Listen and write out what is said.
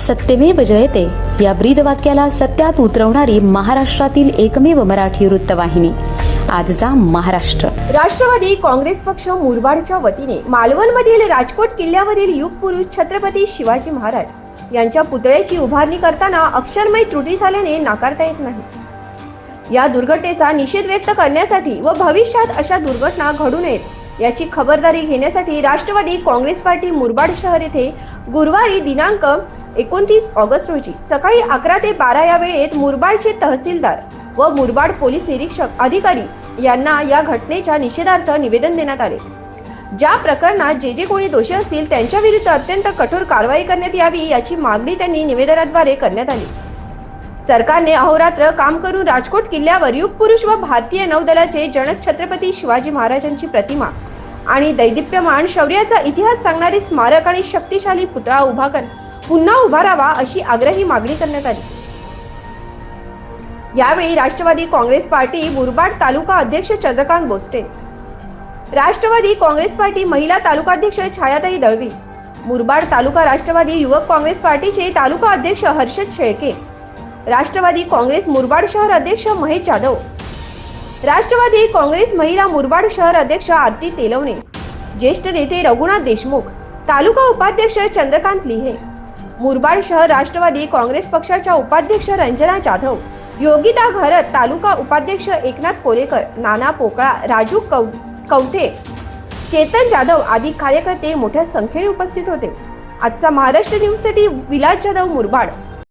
सत्यमेव जयते. या ब्रीद वाक्याला सत्यात उतरवणारी महाराष्ट्रातील एकमेव मराठी वृत्तवाहिनी. आजचा महाराष्ट्र. राष्ट्रवादी काँग्रेस पक्ष मुरबाडच्या वतीने मालवणमधील राजकोट किल्ल्यावरील युग पुरुष छत्रपती शिवाजी महाराज यांच्या पुतळ्याची उभारणी करताना अक्षरमय त्रुटी झाल्याने नाकारता येत नाही. या दुर्घटनेचा निषेध व्यक्त करण्यासाठी व भविष्यात अशा दुर्घटना घडू नयेत याची खबरदारी घेण्यासाठी राष्ट्रवादी काँग्रेस पार्टी मुरबाड शहर येथे गुरुवारी दिनांक एकोणतीस ऑगस्ट रोजी सकाळी अकरा ते बारा या वेळेत मुरबाडचे तहसीलदार व मुरबाड पोलीस निरीक्षक अधिकारी यांना या घटनेच्या निषेधार्थ निवेदन देण्यात आले. ज्या प्रकरणात जे जे कोणी दोषी असतील त्यांच्या विरुद्ध अत्यंत कठोर कारवाई करण्यात यावी याची मागणी त्यांनी निवेदनाद्वारे करण्यात आली. सरकारने अहोरात्र काम करून राजकोट किल्ल्यावर युग पुरुष व भारतीय नौदलाचे जनक छत्रपती शिवाजी महाराजांची प्रतिमा आणि दैदिप्यमान शौर्याचा इतिहास सांगणारे स्मारक आणि शक्तिशाली पुतळा उभा कर पुन्हा उभारावा अशी आग्रही मागणी करण्यात आली. यावेळी राष्ट्रवादी काँग्रेस पार्टी मुरबाड तालुका अध्यक्ष चंद्रकांत बोस्टे राष्ट्रवादी काँग्रेस पार्टी महिला तालुकाध्यक्ष छायाताई दळवी मुरबाड तालुका राष्ट्रवादी युवक काँग्रेस पार्टीचे तालुका अध्यक्ष हर्षद शेळके राष्ट्रवादी काँग्रेस मुरबाड शहर अध्यक्ष महेश जाधव राष्ट्रवादी काँग्रेस महिला मुरबाड शहर अध्यक्ष आरती तेलवणे ज्येष्ठ नेते रघुनाथ देशमुख तालुका उपाध्यक्ष चंद्रकांत लिहे मुरबाड शहर राष्ट्रवादी काँग्रेस पक्षाच्या उपाध्यक्ष रंजना जाधव योगिता घरत तालुका उपाध्यक्ष एकनाथ कोलेकर नाना पोकळा राजू कव कवठे चेतन जाधव आदी कार्यकर्ते मोठ्या संख्येने उपस्थित होते. आजचा महाराष्ट्र न्यूजसाठी विलास जाधव मुरबाड.